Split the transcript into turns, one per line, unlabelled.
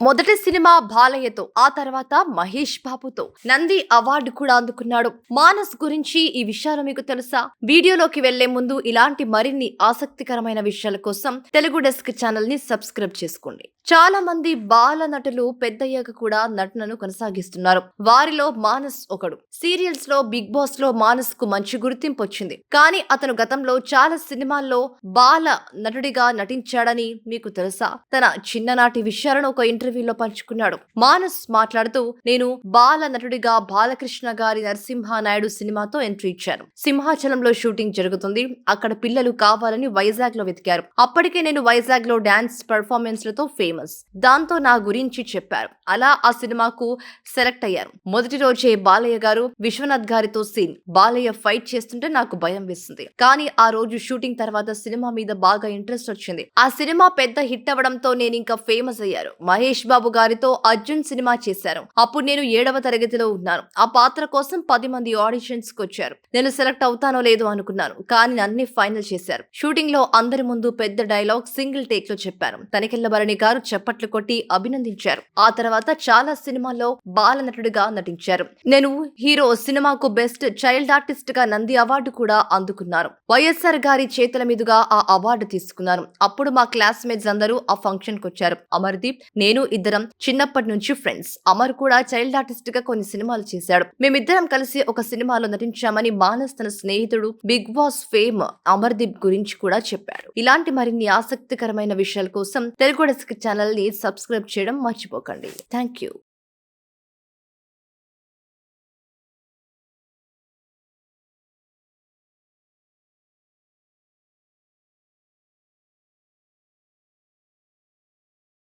మొదటి సినిమా బాలయ్యతో ఆ తర్వాత మహేష్ బాబుతో. నంది అవార్డు కూడా అందుకున్నాడు. మానస్ గురించి ఈ విషయాలు మీకు తెలుసా? వీడియోలోకి వెళ్ళే ముందు ఇలాంటి మరిన్ని ఆసక్తికరమైన విషయాల కోసం తెలుగు డెస్క్ ఛానల్ని సబ్స్క్రైబ్ చేసుకోండి. చాలా మంది బాల నటులు పెద్దయ్యాక కూడా నటనను కొనసాగిస్తున్నారు. వారిలో మానస్ ఒకడు. సీరియల్స్లో బిగ్ బాస్లో మానస్కు మంచి గుర్తింపు వచ్చింది. కానీ అతను గతంలో చాలా సినిమాల్లో బాల నటుడిగా నటించాడని మీకు తెలుసా? తన చిన్ననాటి విషయాలను ఒక ఇంటర్వ్యూలో పంచుకున్నాడు. మానస్ మాట్లాడుతూ నేను బాల నటుడిగా బాలకృష్ణ గారి నరసింహ నాయుడు సినిమాతో ఎంట్రీ ఇచ్చాను. సింహాచలంలో షూటింగ్ జరుగుతుంది. అక్కడ పిల్లలు కావాలని వైజాగ్లో వెతికారు. అప్పటికే నేను వైజాగ్లో డాన్స్ పెర్ఫార్మెన్స్లతో ఫేమస్. దాంతో నా గురించి చెప్పారు. అలా ఆ సినిమాకు సెలెక్ట్ అయ్యారు. మొదటి రోజే బాలయ్య గారు విశ్వనాథ్ గారితో సీన్. బాలయ్య ఫైట్ చేస్తుంటే నాకు భయం వేస్తుంది కానీ ఆ రోజు షూటింగ్ తర్వాత సినిమా మీద బాగా ఇంట్రెస్ట్ వచ్చింది. ఆ సినిమా పెద్ద హిట్ అవ్వడంతో నేను ఇంకా ఫేమస్ అయ్యారు. మహేష్ బాబు గారితో అర్జున్ సినిమా చేశారు. అప్పుడు నేను ఏడవ తరగతిలో ఉన్నాను. ఆ పాత్ర కోసం పది మంది ఆడిషన్స్కి వచ్చారు. నేను సెలెక్ట్ అవుతానో లేదో అనుకున్నాను. కానీ నన్ను ఫైనల్ చేశారు. షూటింగ్లో అందరి ముందు పెద్ద డైలాగ్ సింగిల్ టేక్లో చెప్పాను. తనికెళ్ళ భరణి గారు చప్పట్లు కొట్టి అభినందించారు. ఆ తర్వాత చాలా సినిమాల్లో బాల నటుడిగా నటించారు. నేను హీరో సినిమాకు బెస్ట్ చైల్డ్ ఆర్టిస్ట్గా నంది అవార్డు కూడా అందుకున్నారు. వైఎస్ఆర్ గారి చేతుల మీదుగా ఆ అవార్డు తీసుకున్నాను అప్పుడు మా క్లాస్మేట్స్ అందరూ ఆ ఫంక్షన్కు వచ్చారు. అమర్దీప్ నేను ఇద్దరం చిన్నప్పటి నుంచి ఫ్రెండ్స్. అమర్ కూడా చైల్డ్ ఆర్టిస్ట్గా కొన్ని సినిమాలు చేశాడు. మేమిద్దరం కలిసి ఒక సినిమాలో నటించామని మానస్ తన స్నేహితుడు బిగ్ బాస్ ఫేమ్ అమర్దీప్ గురించి కూడా చెప్పాడు. ఇలాంటి మరిన్ని ఆసక్తికరమైన విషయాల కోసం తెలుగు డెస్క్ ఛానల్ని సబ్స్క్రైబ్ చేయడం మర్చిపోకండి. Thank you